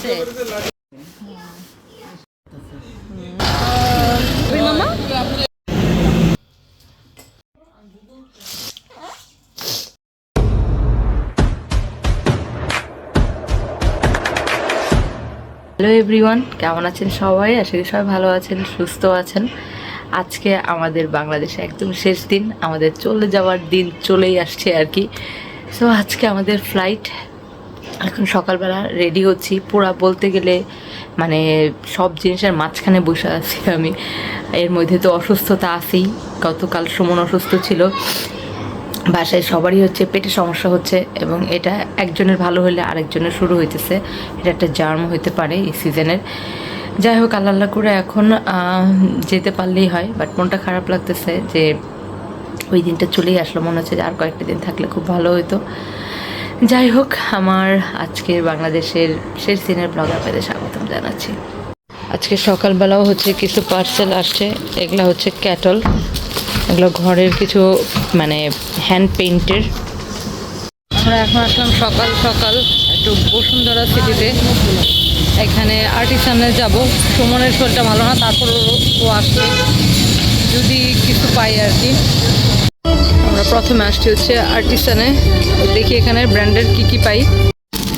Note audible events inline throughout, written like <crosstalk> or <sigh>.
Hello everyone কেমন আছেন সবাই? আশা করি সবাই ভালো আছেন, সুস্থ আছেন। আজকে আমাদের বাংলাদেশে একদম শেষ দিন। আমাদের চলে যাওয়ার দিন চলেই আসছে আর কি। সো আজকে আমাদের ফ্লাইট এখন সকালবেলা রেডি হচ্ছি। পুরা বলতে গেলে মানে সব জিনিসের মাঝখানে বসে আছি আমি। এর মধ্যে তো অসুস্থতা আছেই। গতকাল সুমন অসুস্থ ছিল। বাসায় সবারই হচ্ছে পেটে সমস্যা হচ্ছে এবং এটা একজনের ভালো হলে আরেকজনের শুরু হইতেছে। এটা একটা জার্ম হইতে পারে এই সিজনের যাই হোক আল্লাহ করে এখন যেতে পারলেই হয়। বাট মনটা খারাপ লাগতেছে যে ওই দিনটা চলেই আসলো। মনে হচ্ছে যে আর কয়েকটা দিন থাকলে খুব ভালো হতো যাই হোক আমার আজকের বাংলাদেশের শেষ দিনের ব্লগ আপনাদের স্বাগতম জানাচ্ছি। আজকে সকালবেলাও হচ্ছে কিছু পার্সেল আসছে, এগুলো হচ্ছে ক্যাটল এগুলো ঘরের কিছু মানে হ্যান্ড পেইন্টের আমরা এখন আসলাম সকাল সকাল একটু বসুন্ধরা সিটিতে এখানে আর্টিসানে যাব। সুমনের শরীরটা ভালো না তারপর ও- আসবে। যদি কিছু পাই আর কি। আমরা প্রথমে আসছি হচ্ছে আর্টিসানে। দেখি এখানে ব্র্যান্ডের কি কি পাই।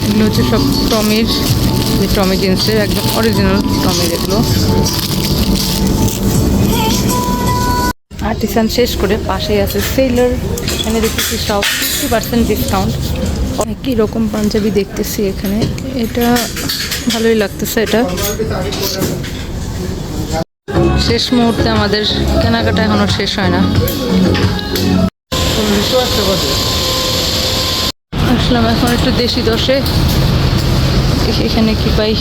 এগুলো হচ্ছে সব টমির টমি জিন্সের, একদম অরিজিনাল টমির এগুলো। আর্টিসান শেষ করে পাশেই আছে সেলার। এখানে দেখতেছি সব ফিফটি পার্সেন্ট ডিসকাউন্ট একই রকম পাঞ্জাবি দেখতেছি এখানে। এটা ভালোই লাগতেছে এটা। শেষ মুহূর্তে আমাদের কেনাকাটা এখনও শেষ হয় না। আসলাম এখন একটু দেশি দশে। এখানে কি পাই?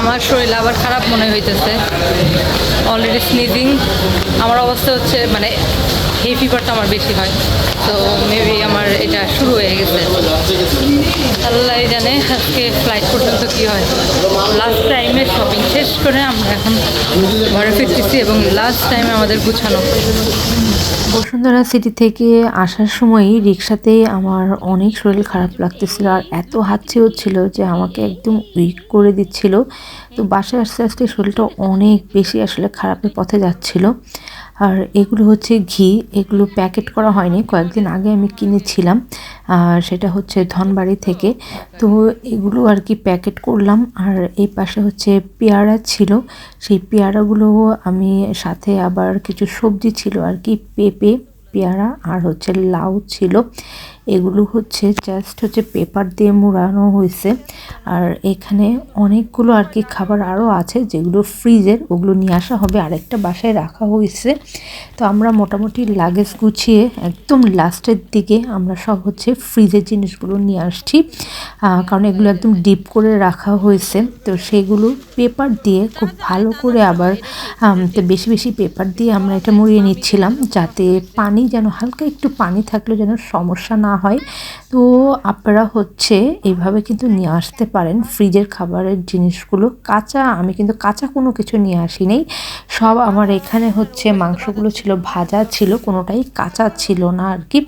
আমার শরীর আবার খারাপ মনে হইতেছে। অলরেডি স্নিজিং আমার অবস্থা হচ্ছে মানে হে ফিভারটা আমার বেশি হয়। তো মেবি আমার এটা শুরু হয়ে গেছে। আল্লাহ জানে আজকে ফ্লাইট পর্যন্ত কি হয়। লাস্ট টাইমে শপিং শেষ করে আমরা এখন ঘরে ফিরতেছি এবং লাস্ট টাইমে আমাদের গুছানো। বসুন্ধরা সিটি থেকে আসার সময়ই রিক্সাতে আমার অনেক শরীর খারাপ লাগতেছিল আর এত হাঁচি হচ্ছিল যে আমাকে একদম উইক করে দিচ্ছিল। তো বাসায় আস্তে আস্তে শরীরটা অনেক বেশি আসলে খারাপের পথে যাচ্ছিল। আর এগুলো হচ্ছে ঘি। এগুলো প্যাকেট করা হয়নি, কয়েকদিন আগে আমি কিনেছিলাম। আর সেটা হচ্ছে ধনবাড়ি থেকে। তো এগুলো আর কি প্যাকেট করলাম। আর এই পাশে হচ্ছে পেয়ারা ছিল। সেই পেয়ারাগুলো আমি সাথে আবার কিছু সবজি ছিল আর কি, পেঁপে, পেয়ারা আর হচ্ছে লাউ ছিল। এগুলো হচ্ছে জাস্ট হচ্ছে পেপার দিয়ে মোড়ানো হয়েছে। আর এখানে অনেকগুলো আর কি খাবার আরও আছে যেগুলো ফ্রিজের ওগুলো নিয়ে আসা হবে। আরেকটা বাসায় রাখা হয়েছে। তো আমরা মোটামুটি লাগেজ গুছিয়ে একদম লাস্টের দিকে আমরা সব হচ্ছে ফ্রিজের জিনিসগুলো নিয়ে আসছি। কারণ এগুলো একদম ডিপ করে রাখা হয়েছে। তো সেগুলো পেপার দিয়ে খুব ভালো করে আবার বেশি বেশি পেপার দিয়ে আমরা এটা মুড়িয়ে নিচ্ছিলাম। যাতে পানি যেন, হালকা একটু পানি থাকলে যেন সমস্যা না হয়। তো আপনারা হচ্ছে এইভাবে কিন্তু নিয়ে আসতে পারেন। ফ্রিজের খাবারের জিনিসগুলো কাঁচা, আমি কিন্তু কাঁচা কোনো কিছু নিয়ে আসি নাই সব আমার এখানে হচ্ছে মাংসগুলো ছিল, ভাজা ছিল, কোনোটাই কাঁচা ছিল না আর কি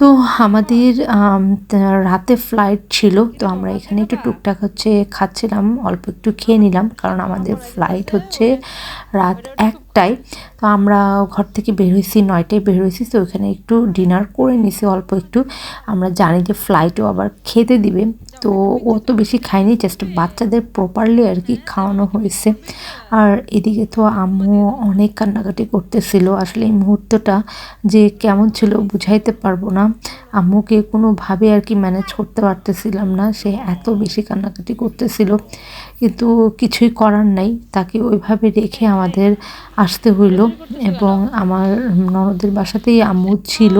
তো আমাদের রাতে ফ্লাইট ছিল, তো আমরা এখানে একটু টুকটাক হচ্ছে খাচ্ছিলাম, অল্প একটু খেয়ে নিলাম। কারণ আমাদের ফ্লাইট হচ্ছে রাত একটায় তো আমরা ঘর থেকে বের হয়েছি নয়টায় বের হয়েছি তো ওখানে একটু ডিনার করে নিছি, অল্প একটু। আমরা জানি যে ফ্লাইটও আবার খেতে দিবে। তো ও তো বেশি খায়নি জাস্ট বাচ্চাদের প্রপারলি আর কি খাওয়ানো হয়েছে। আর এদিকে তো আম্মু অনেক কান্নাকাটি করতেছিল। আসলে এই মুহূর্তটা যে কেমন ছিল বুঝাইতে পারব না। আম্মুকে কোনোভাবে আর কি ম্যানেজ করতে পারতেছিলাম না। সে এত বেশি কান্নাকাটি করতেছিল। কিন্তু কিছুই করার নাই। তাকে ওইভাবে রেখে আমাদের আসতে হইল এবং আমার ননদের বাসাতেই আম্মু ছিল।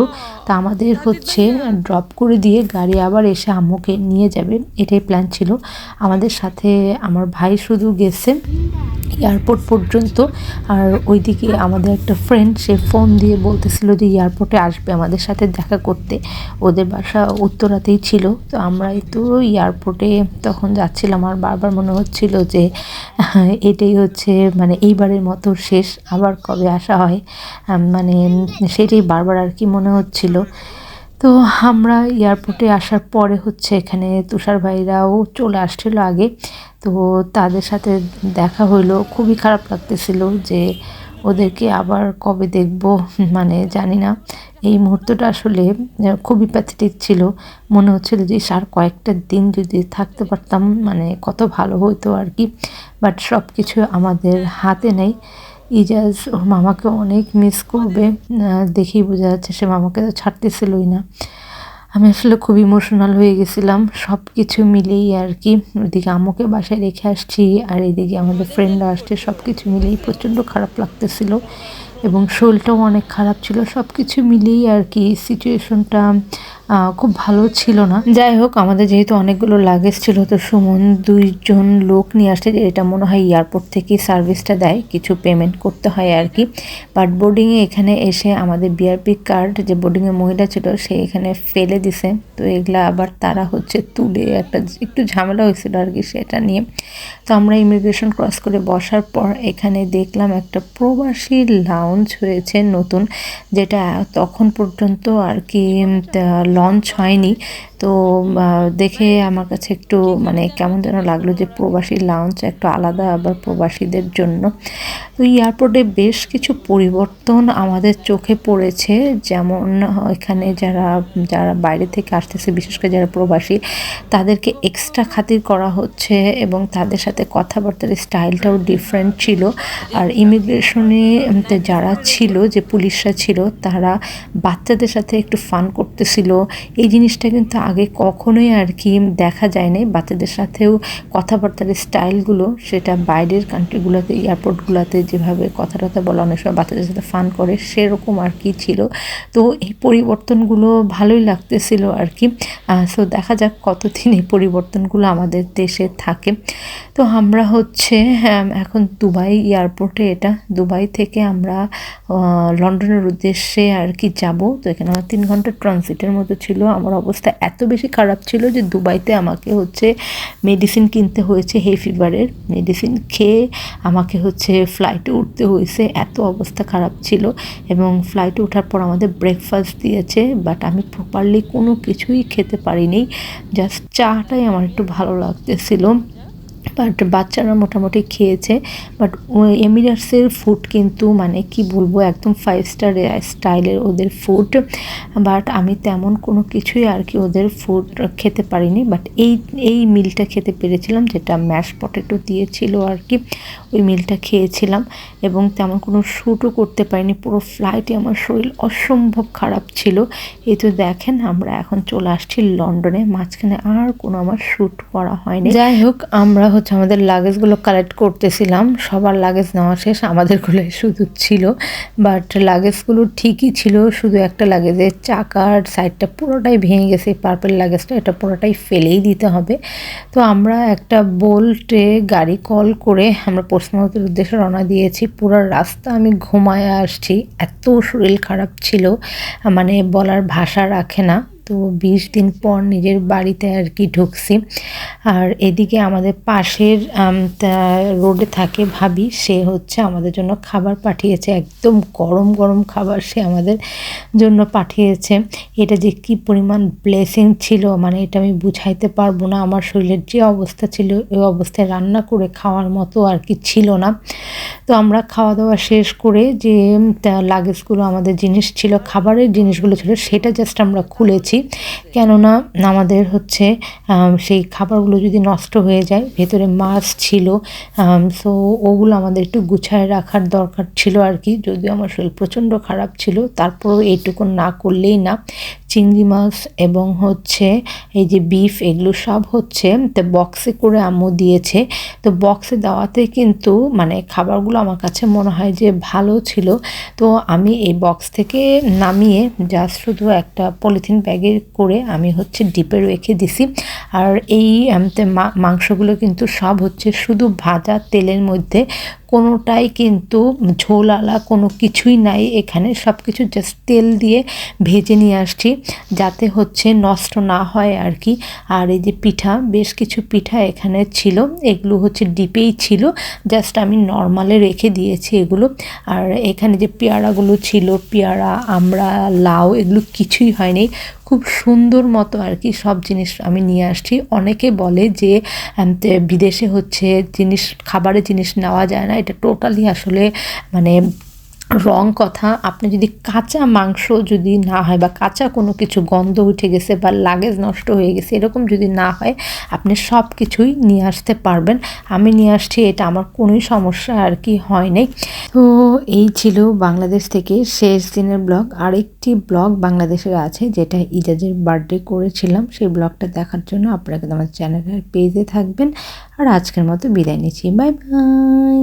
তা আমাদের হচ্ছে ড্রপ করে দিয়ে গাড়ি আবার এসে আম্মুকে নিয়ে যাবে। এটাই প্ল্যান ছিল। আমাদের সাথে আমার ভাই শুধু গেছে এয়ারপোর্ট পর্যন্ত। আর ওইদিকে আমাদের একটা ফ্রেন্ড সে ফোন দিয়ে বলতেছিল যে এয়ারপোর্টে আসবে আমাদের সাথে দেখা করতে। ওদের বাসা উত্তরাতেই ছিল। তো আমরা তো এয়ারপোর্টে তখন যাচ্ছিলাম। আর বারবার মনে হচ্ছিল যে, <laughs> এটাই হচ্ছে মানে এইবারের মতো শেষ, আবার কবে আসা হয়? মানে সেটাই বারবার আর কি মনে হচ্ছিল। তো আমরা এয়ারপোর্টে আসার পরে হচ্ছে এখানে তুষার ভাইরাও চলে আসছিল আগে। তো তাদের সাথে দেখা হইল, খুবই খারাপ লাগতেছিল যে, ওদেরকে আবার কবে দেখব? মানে জানি না। এই মুহূর্তটা আসলে খুবই প্যাথেটিক ছিল। মনে হচ্ছিল যে সার কয়েকটা দিন যদি থাকতে পারতাম মানে কত ভালো হতো আর কি। বাট সব কিছু আমাদের হাতে নেই। ইজাজ ওর মামাকে অনেক মিস করবে। দেখেই বোঝা যাচ্ছে সে মামাকে তো ছাড়তেছিলই না। আমি আসলে খুব ইমোশনাল হয়ে গেছিলাম। সব কিছু মিলেই আর কি। ওইদিকে আম্মুকে বাসায় রেখে আসছি, আর এদিকে আমাদের ফ্রেন্ডরা আসছে। সব কিছু মিলেই প্রচণ্ড খারাপ লাগতেছিল। এবং শরীরটাও অনেক খারাপ ছিল। সব কিছু মিলিয়েই আর কি সিচুয়েশনটা খুব ভালো ছিল না। যাই হোক, আমাদের যেহেতু অনেকগুলো লাগেজ ছিল, তো সুমন দুইজন লোক নিয়ে আসছে এটা মনে হয় এয়ারপোর্ট থেকে সার্ভিসটা দেয়, কিছু পেমেন্ট করতে হয় আর কি। বাট বোর্ডিংয়ে এখানে এসে আমাদের বিআরপি কার্ড যে বোর্ডিংয়ে মহিলা ছিল, সে এখানে ফেলে দিছে। তো এগুলা আবার তারা হচ্ছে তুলে একটা একটু ঝামেলা হয়েছিল আর কি সেটা নিয়ে। তো আমরা ইমিগ্রেশন ক্রস করে বসার পর এখানে দেখলাম একটা প্রবাসী লাউঞ্জ হয়েছে নতুন, যেটা তখন পর্যন্ত আর কি লঞ্চ হয়নি। তো দেখে আমার কাছে একটু মানে কেমন যেন লাগল যে প্রবাসী লাউঞ্জ একটু আলাদা আবার প্রবাসীদের জন্য। তো এয়ারপোর্টে বেশ কিছু পরিবর্তন আমাদের চোখে পড়েছে। যেমন, এখানে যারা যারা বাইরে থেকে আসতেছে, বিশেষ করে যারা প্রবাসী, তাদেরকে এক্সট্রা খাতির করা হচ্ছে এবং তাদের সাথে কথাবার্তার স্টাইলটাও ডিফারেন্ট ছিল। আর ইমিগ্রেশনে যারা ছিল, যে পুলিশরা ছিল, তারা বাচ্চাদের সাথে একটু ফান করতেছিল। এই জিনিসটা কিন্তু আগে কখনোই আর কি দেখা যায় নাই। বাচ্চাদের সাথেও কথাবার্তার স্টাইলগুলো সেটা বাইরের কান্ট্রিগুলোতে এয়ারপোর্টগুলোতে যেভাবে কথা টথা বলা অনেক সময় বাচ্চাদের সাথে ফান করে সেরকম আর কি ছিল। তো এই পরিবর্তনগুলো ভালোই লাগতেছিল আর কি। সো দেখা যাক কতদিন এই পরিবর্তনগুলো আমাদের দেশে থাকে। তো আমরা হচ্ছে হ্যাঁ, এখন দুবাই এয়ারপোর্টে এটা দুবাই থেকে আমরা লন্ডনের উদ্দেশ্যে আর কি যাব। তো এখানে আমার তিন ঘণ্টা ট্রানজিটের মতো ছিল, আমার অবস্থা এত বেশি খারাপ ছিল যে দুবাইতে আমাকে হচ্ছে মেডিসিন কিনতে হয়েছে হে ফিভারের মেডিসিন খেয়ে আমাকে হচ্ছে ফ্লাইটে উঠতে হয়েছে, এত অবস্থা খারাপ ছিল এবং ফ্লাইটে ওঠার পর আমাদের ব্রেকফাস্ট দিয়েছে বাট আমি প্রপারলি কোনো কিছুই খেতে পারিনি জাস্ট চাটাই আমার একটু ভালো লাগতেছিল। বাট বাচ্চারা মোটামুটি খেয়েছে। বাট এমিরাটসের ফুড কিন্তু মানে কি বলব, একদম ফাইভ স্টার স্টাইলের ওদের ফুড বাট আমি তেমন কোনো কিছুই আর কি ওদের ফুড খেতে পারিনি। বাট এই এই মিলটা খেতে পেরেছিলাম, যেটা ম্যাশ পটেটো দিয়েছিল আর কি, ওই মিলটা খেয়েছিলাম। এবং তেমন কোনো শ্যুটও করতে পারিনি, পুরো ফ্লাইটে আমার শরীর অসম্ভব খারাপ ছিল। এই তো দেখেন, আমরা এখন চলে আসছি লন্ডনে, মাঝখানে আর কোনো আমার শ্যুট করা হয়নি। যাই হোক, আমরা হচ্ছে আমাদের লাগেজগুলো কালেক্ট করতেছিলাম, সবার লাগেজ নেওয়া শেষ আমাদেরগুলো শুধু ছিল। বাট লাগেজগুলো ঠিকই ছিল, শুধু একটা লাগেজের চাকার সাইডটা পুরোটাই ভেঙে গেছে পার্পেল লাগেজটা এটা পুরোটাই ফেলেই দিতে হবে। তো আমরা একটা বোল্টে গাড়ি কল করে আমরা পশ্চিমবঙ্গের উদ্দেশ্যে রওনা দিয়েছি। পুরো রাস্তা আমি ঘুমায় আসছি, এত শরীর খারাপ ছিল মানে বলার ভাষা রাখে না। তো বিশ দিন পর নিজের বাড়িতে আর কি ঢুকছি। আর এদিকে আমাদের পাশের রোডে থাকে ভাবি, সে হচ্ছে আমাদের জন্য খাবার পাঠিয়েছে, একদম গরম গরম খাবার সে আমাদের জন্য পাঠিয়েছে। এটা যে কি পরিমাণ ব্লেসিং ছিল মানে এটা আমি বুঝাইতে পারব না। আমার শরীরের যে অবস্থা ছিল, ওই অবস্থায় রান্না করে খাওয়ার মতো আর কি ছিল না। তো আমরা খাওয়া দাওয়া শেষ করে যে লাগেজগুলো আমাদের জিনিস ছিল, খাবারের জিনিসগুলো ছিল, সেটা জাস্ট আমরা খুলেছি। কেননা আমাদের হচ্ছে সেই খাবারগুলো যদি নষ্ট হয়ে যায়, ভেতরে মাছ ছিল সো ওগুলো আমাদের একটু গুছায় রাখার দরকার ছিল আর কি। যদিও আমার শরীর প্রচণ্ড খারাপ ছিল, তারপরও এইটুকু না করলেই না। চিংড়ি মাছ এবং হচ্ছে এই যে বিফ এগুলো সব হচ্ছে, তো বক্সে করে আম্মু দিয়েছে। তো বক্সে দেওয়াতে কিন্তু মানে খাবারগুলো আমার কাছে মনে হয় যে ভালো ছিল। তো আমি এই বক্স থেকে নামিয়ে জাস্ট শুধু একটা পলিথিন ব্যাগে করে আমি হচ্ছে ডিপে রেখে দিছি। আর এই মাংসগুলো কিন্তু সব হচ্ছে শুধু ভাজা তেলের মধ্যে কোনোটাই কিন্তু ঝোলালা কোনো কিছুই নাই। এখানে সব কিছু জাস্ট তেল দিয়ে ভেজে নিয়ে আসছি যাতে হচ্ছে নষ্ট না হয় আর কি আর এই যে পিঠা, বেশ কিছু পিঠা এখানে ছিল। এগুলো হচ্ছে ডিপেই ছিল। জাস্ট আমি নর্মালে রেখে দিয়েছি এগুলো। আর এখানে যে পেয়ারাগুলো ছিল, পেয়ারা আমরা লাউ, এগুলো কিছুই হয়নি। খুব সুন্দর মতো আর কি সব জিনিস আমি নিয়ে আসছি। অনেকে বলে যে বিদেশে হচ্ছে জিনিস, খাবারের জিনিস নেওয়া যায় না। এটা টোটালি আসলে মানে রং কথা, আপনি যদি কাঁচা মাংস যদি না হয় বা কাঁচা কোনো কিছু গন্ধ উঠে গেছে বা লাগেজ নষ্ট হয়ে গেছে, এরকম যদি না হয়, আপনি সব কিছুই নিয়ে আসতে পারবেন। আমি নিয়ে আসছি, এটা আমার কোনোই সমস্যা আর কি হয় নাই। তো এই ছিল বাংলাদেশ থেকে শেষ দিনের ব্লগ। আরেকটি ব্লগ বাংলাদেশের আছে, যেটা ইজাজের বার্থডে করেছিলাম। সেই ব্লগটা দেখার জন্য আপনারা আমার চ্যানেলের পেজে থাকবেন। আর আজকের মতো বিদায় নিচ্ছি। Bye bye